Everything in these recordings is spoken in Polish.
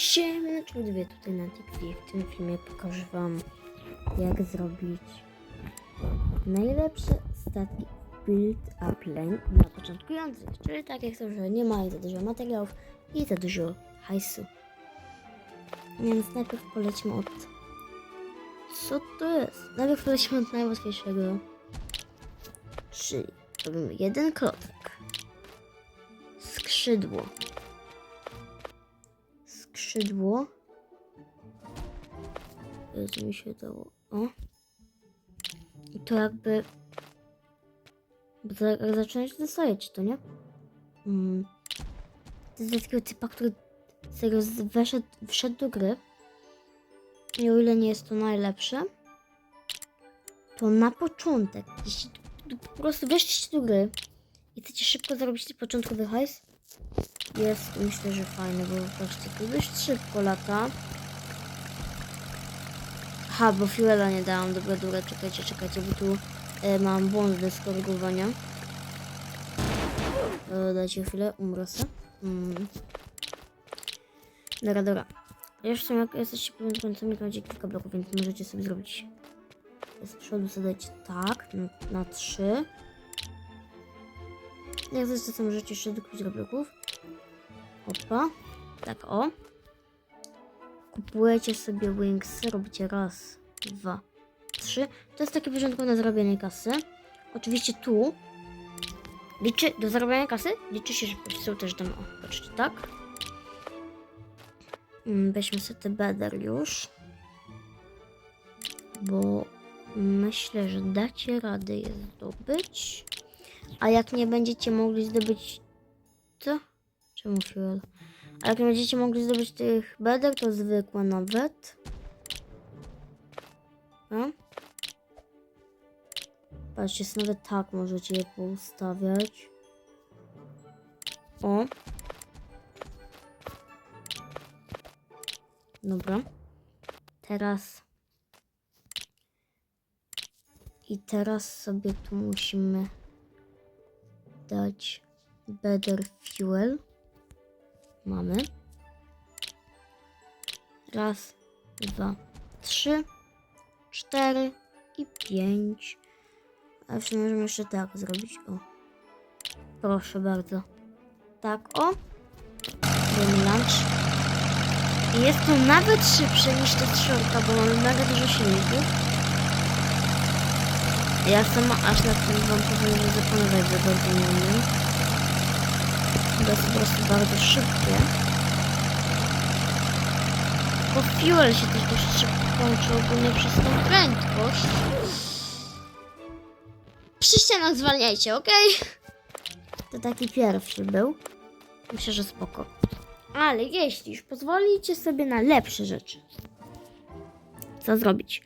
Siemneczko dwie tutaj na TikTokie. W tym filmie pokażę wam jak zrobić najlepsze statki build up lane dla początkujących. Czyli tak jak to, że nie ma za dużo materiałów i za dużo hajsu. Więc najpierw polecimy od... Co to jest? Najpierw polecimy od najłatwiejszego. Czyli robimy jeden klocek. Skrzydło skrzydło. Jezu, mi się dało. O. I to jakby... Bo to jak zacząłeś dostajeć, to nie? Mm. To jest takiego typa, który serio weszedł, wszedł do gry. I o ile nie jest to najlepsze, to na początek, jeśli po prostu weszliście do gry i chcecie szybko zarobić początkowy hajs, jest myślę, że fajny, bo patrzcie, tu dość szybko lata. Aha, bo fuela nie dałam, dobra, dobra, czekajcie, czekajcie, bo tu e, mam błąd do skorygowania. E, dajcie chwilę, umrę se. Mm. Dobra, dobra. Zresztą jak jesteście początkującymi, to macie kilka bloków, więc możecie sobie zrobić z przodu sobie dać tak, na, na trzy. Jak chcecie, to możecie jeszcze dokupić do bloków. Opa. Tak, o. Kupujecie sobie wingsy, robicie raz, dwa, trzy. To jest takie porządkowe na zarabianie kasy. Oczywiście tu liczy, do zarabiania kasy liczy się szybkość. Są też tam, o, patrzcie, tak. Mm, Weźmy sobie te beder już. Bo myślę, że dacie radę je zdobyć. A jak nie będziecie mogli zdobyć... Co? Czemu fuel? A jak nie będziecie mogli zdobyć tych beder, to zwykła nawet. No. Patrzcie, nawet tak możecie je poustawiać. O. Dobra. Teraz. I teraz sobie tu musimy dać better fuel. Mamy. Raz, dwa, trzy, cztery i pięć. A jeszcze możemy jeszcze tak zrobić. O. Proszę bardzo. Tak, o. Dajmy lunch. I jest to nawet szybsze niż ta strzelka, bo mamy mega dużo silników. Ja sama aż na tym wam powiem, że zapanować za bardzo nie umiem. To jest po prostu bardzo szybkie. Bo fuel się też dość szybko kończy ogólnie przez tą prędkość. Przy ścianach zwalniajcie, ok? To taki pierwszy był. Myślę, że spoko. Ale jeśli już pozwolicie sobie na lepsze rzeczy, co zrobić?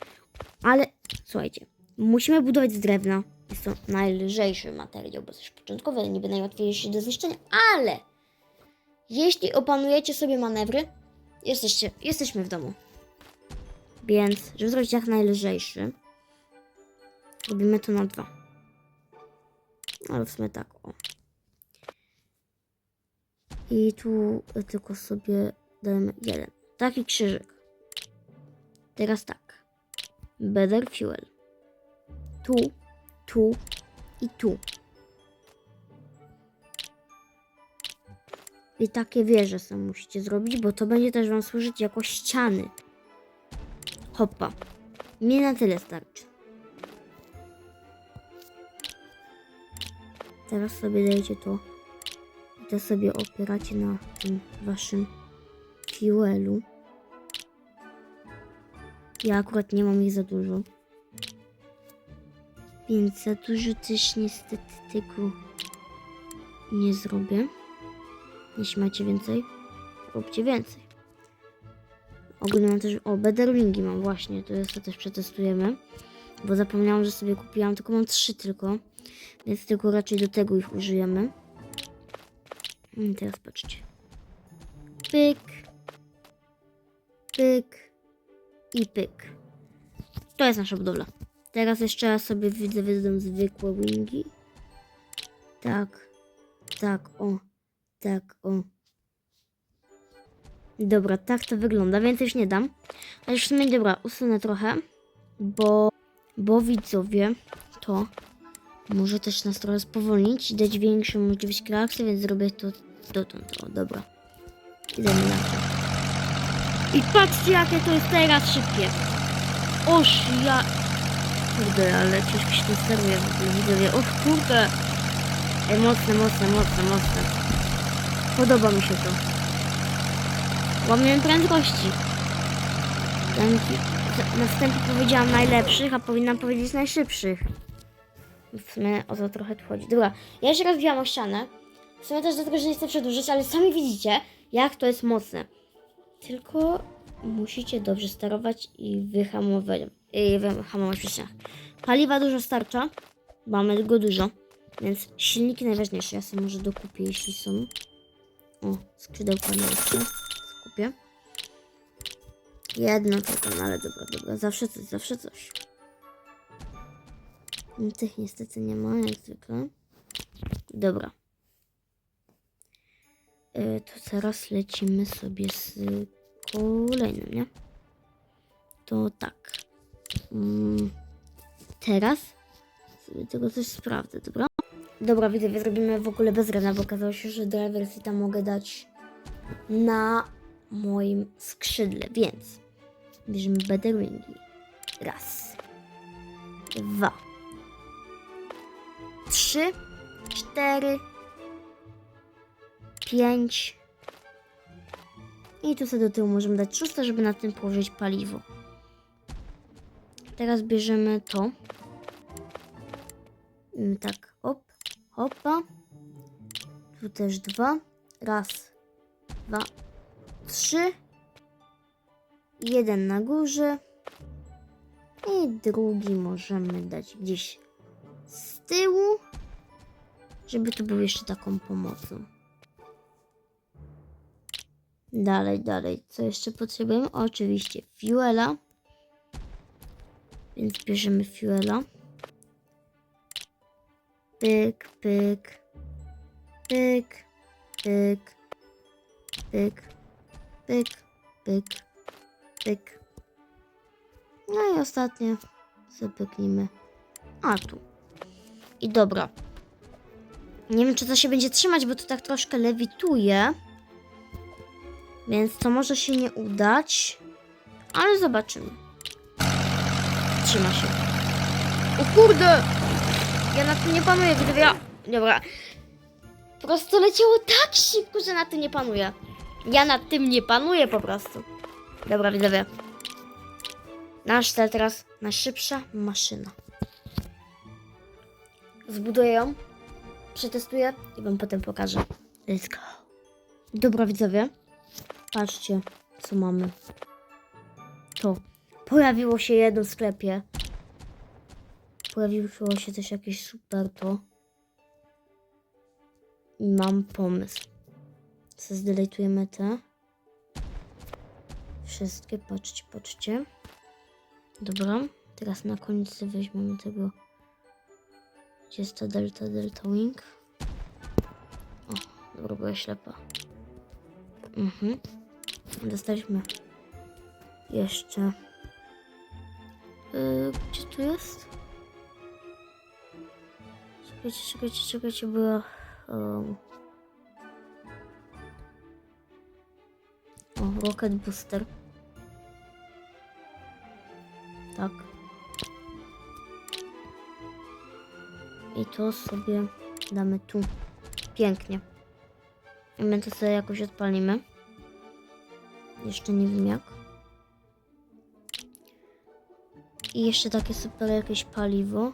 Ale słuchajcie, musimy budować z drewna. Jest to najlżejszy materiał, bo jest początkowy, niby najłatwiejszy do zniszczenia, ale jeśli opanujecie sobie manewry, jesteście, jesteśmy w domu. Więc, żeby zrobić jak najlżejszy, robimy to na dwa. Ale w sumie tak, o. I tu tylko sobie dajemy jeden. Taki krzyżyk. Teraz tak. Better fuel. Tu, tu i tu. I takie wieże sobie musicie zrobić, bo to będzie też wam służyć jako ściany. Hoppa. Mnie na tyle starczy. Teraz sobie dajecie to. I to sobie opieracie na tym waszym fuelu. Ja akurat nie mam ich za dużo. Więc za dużo też niestety tego nie zrobię. Jeśli macie więcej, róbcie więcej. Ogólnie mam też... O, bederlingi mam właśnie, to jest to też przetestujemy. Bo zapomniałam, że sobie kupiłam, tylko mam trzy tylko. Więc tylko raczej do tego ich użyjemy. I teraz patrzcie. Pyk. Pyk. I pyk. To jest nasza budowla. Teraz jeszcze raz sobie widzę, wydam zwykłe wingi. Tak. Tak, o. Tak, o. Dobra, tak to wygląda, więcej już nie dam. Ale w sumie, dobra, usunę trochę, bo, bo widzowie to może też nas trochę spowolnić i dać większą możliwość reakcji, więc zrobię to dotąd. O, dobra. Idziemy na to. I patrzcie, jakie to jest teraz szybkie. Oż ja... Kurde, ale ciężko się tym steruje w ogóle, widzowie. Och, kurde. Ej, mocne, mocne, mocne, mocne. Podoba mi się to. Łamiemy prędkości. Na wstępie powiedziałam najlepszych, a powinnam powiedzieć najszybszych. W sumie o to trochę tu chodzi. Dobra, ja jeszcze raz o ścianę. W sumie też dlatego, że nie chcę przedłużyć, ale sami widzicie, jak to jest mocne. Tylko musicie dobrze sterować i wyhamować, wyhamować w ścianach. Paliwa dużo starcza, mamy go dużo, więc silniki najważniejsze. Ja sobie może dokupię, jeśli są. O, skrzydełka na jeszcze. Skupię. Jedno tylko, no ale dobra, dobra. Zawsze coś, zawsze coś. Tych niestety nie ma, jak zwykle. Dobra. E, to teraz lecimy sobie z kolejnym, nie? To tak. Mm, teraz sobie tego coś sprawdzę, dobra? Dobra, widzowie, zrobimy w ogóle bez rana, bo okazało się, że driver tam mogę dać na moim skrzydle, więc bierzemy bederingi. Raz, dwa, trzy, cztery, pięć. I tu sobie do tyłu możemy dać szóste, żeby na tym położyć paliwo. Teraz bierzemy to. Mm, Tak, hop, hopa. Tu też dwa. Raz, dwa, trzy. Jeden na górze. I drugi możemy dać gdzieś z tyłu, żeby tu był jeszcze taką pomocą. Dalej, dalej. Co jeszcze potrzebujemy? Oczywiście fuela. Więc bierzemy fuela. Pyk, pyk. Pyk, pyk. Pyk, pyk, pyk, pyk. No i ostatnie zapyknijmy. A tu. I dobra. Nie wiem, czy to się będzie trzymać, bo to tak troszkę lewituje. Więc to może się nie udać. Ale zobaczymy. Trzyma się. O kurde! Ja na tym nie panuję, gdyby ja... Dobra. Po prostu leciało tak szybko, że na tym nie panuję. Ja nad tym nie panuję po prostu. Dobra, widzowie. Nasz cel teraz najszybsza maszyna. Zbuduję ją, przetestuję i wam potem pokażę. Let's go. Dobra, widzowie. Patrzcie, co mamy. To. Pojawiło się jedno w sklepie. Pojawiło się też jakieś super to. I mam pomysł. Zdelejtujemy te. Wszystkie, patrzcie, patrzcie. Dobra, teraz na koniec weźmiemy tego. Gdzie jest ta delta, delta wing? O, dobra, była ślepa. Mhm. Dostaliśmy jeszcze. Yy, gdzie tu jest? Czekajcie, czekajcie, czekajcie, była. Um. O, Rocket Booster. Tak. I to sobie damy tu. Pięknie. I my to sobie jakoś odpalimy. Jeszcze nie wiem jak. I jeszcze takie super jakieś paliwo.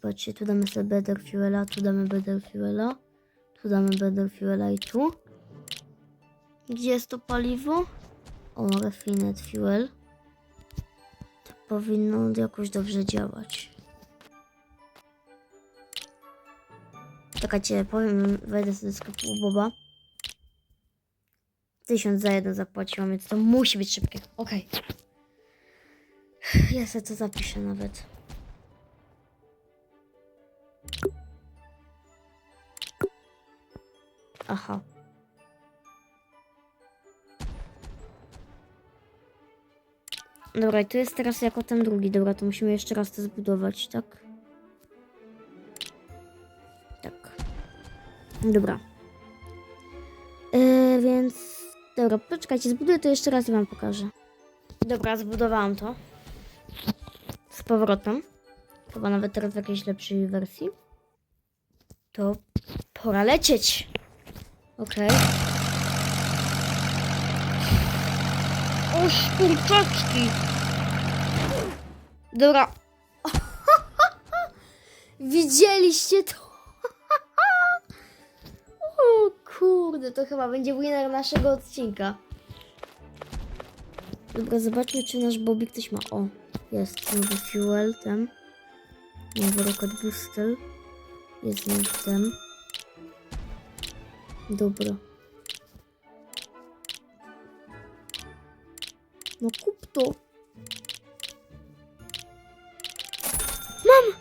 Patrzcie, tu damy sobie better fuela, tu damy better fuela, tu damy better fuela i tu. Gdzie jest to paliwo? O, refined fuel. To powinno jakoś dobrze działać. Czekajcie, powiem, wejdę sobie do sklepu Boba. Tysiąc za jeden zapłaciłam, więc to musi być szybkie. Okej ja sobie to zapiszę nawet. Aha. Dobra, i tu jest teraz jako ten drugi. Dobra, to musimy jeszcze raz to zbudować, tak? Tak. Dobra. Yy, więc... Dobra, poczekajcie, zbuduję to jeszcze raz i wam pokażę. Dobra, zbudowałam to. Powrotem. Chyba nawet teraz w jakiejś lepszej wersji. To pora lecieć. Okej. O, kurczaczki. Dobra. Widzieliście to? o kurde, to chyba będzie winner naszego odcinka. Dobra, zobaczmy, czy nasz Bobik coś ma. O, jest nowy fuel, ten. Nowy rocket booster. Jest nowy ten. Dobra. No kup to. Mam!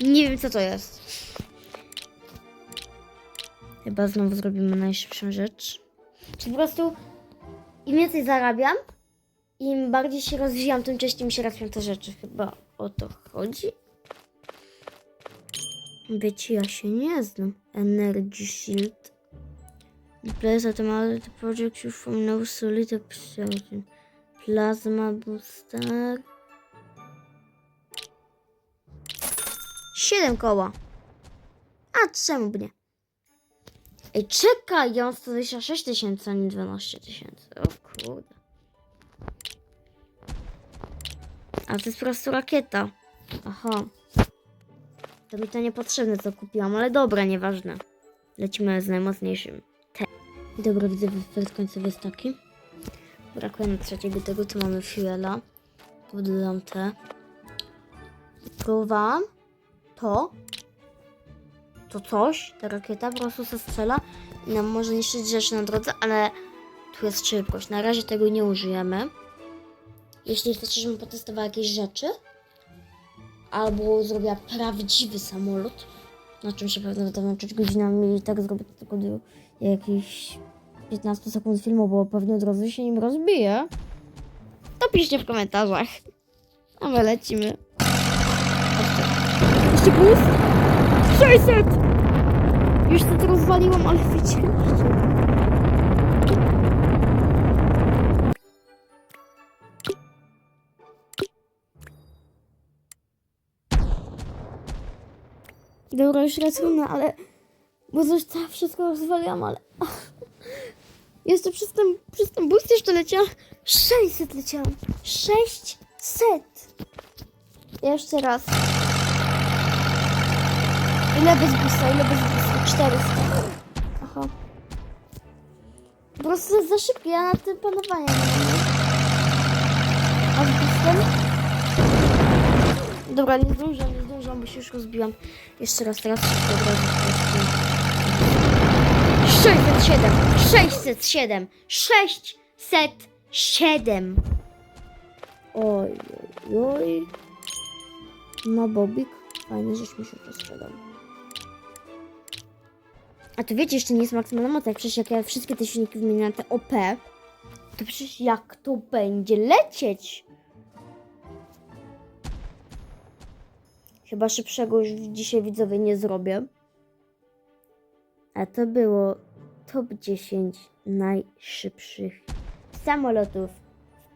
Nie wiem co to jest. Chyba znowu zrobimy najszybszą rzecz. Czy po prostu im więcej zarabiam, im bardziej się rozwijam, tym częściej mi się rozwiją te rzeczy. Chyba o to chodzi. Wiecie, ja się nie znam. Energy Shield. Automated the project you from no solid obsession. Plasma Booster. 7 koła. A czemu by nie? Ej, czekaj, ja mam 126 tysięcy, a nie 12 tysięcy. O kurde. A to jest po prostu rakieta. Aha. To mi to niepotrzebne, co kupiłam, ale dobra, nieważne. Lecimy z najmocniejszym. Te. Dobra, widzę, w końcu jest taki. Brakuje na trzeciego tego, tu mamy fuela. Tu dodam te. Próbowałam. To. To coś, ta rakieta po prostu se strzela i nam może niszczyć rzeczy na drodze, ale tu jest szybkość. Na razie tego nie użyjemy. Jeśli chcecie, żebym potestowała jakieś rzeczy, albo zrobiła prawdziwy samolot, na czym się pewnie będę męczyć godzinami i tak zrobię tylko do jakichś 15 sekund filmu, bo pewnie od razu się nim rozbije. To piszcie w komentarzach. A my lecimy. Jeszcze plus? 600! Już to rozwaliłam, ale wiecie. Dobra, już rację, ale... Bo tam wszystko rozwaliłam, ale... Jeszcze przez ten, przez ten boost jeszcze leciałam. 600 leciałam. 600! Jeszcze raz. Ile bez boosta? Ile bez? 400. Aha. Po prostu jest za szybkie, ja na tym panowania nie. A z boostem? Dobra, nie zdążam, nie zdążam, bo się już rozbiłam. Jeszcze raz, teraz szybko od razu. po prostu. 607! 607! 607! Oj, oj, oj. No, Bobik, fajnie, żeś mi się przesprzedał. A to wiecie, jeszcze nie jest maksymalna moc, jak przecież jak ja wszystkie te silniki wymienię na te OP, to przecież jak to będzie lecieć? Chyba szybszego już dzisiaj widzowie nie zrobię. A to było top 10 najszybszych samolotów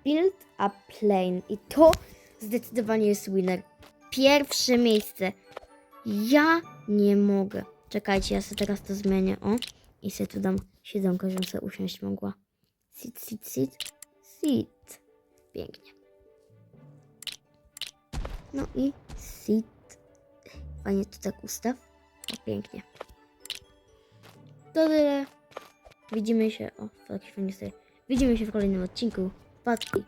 Build a Plane. I to zdecydowanie jest winner. Pierwsze miejsce. Ja nie mogę. Czekajcie, ja sobie teraz to zmienię. O, i sobie tu dam siedzonko, żebym sobie usiąść mogła. Sit, sit, sit, sit. Pięknie. No i sit. Fajnie to tak ustaw. O, pięknie. To tyle. Widzimy się. O, taki fajnie sobie. Widzimy się w kolejnym odcinku. Patki.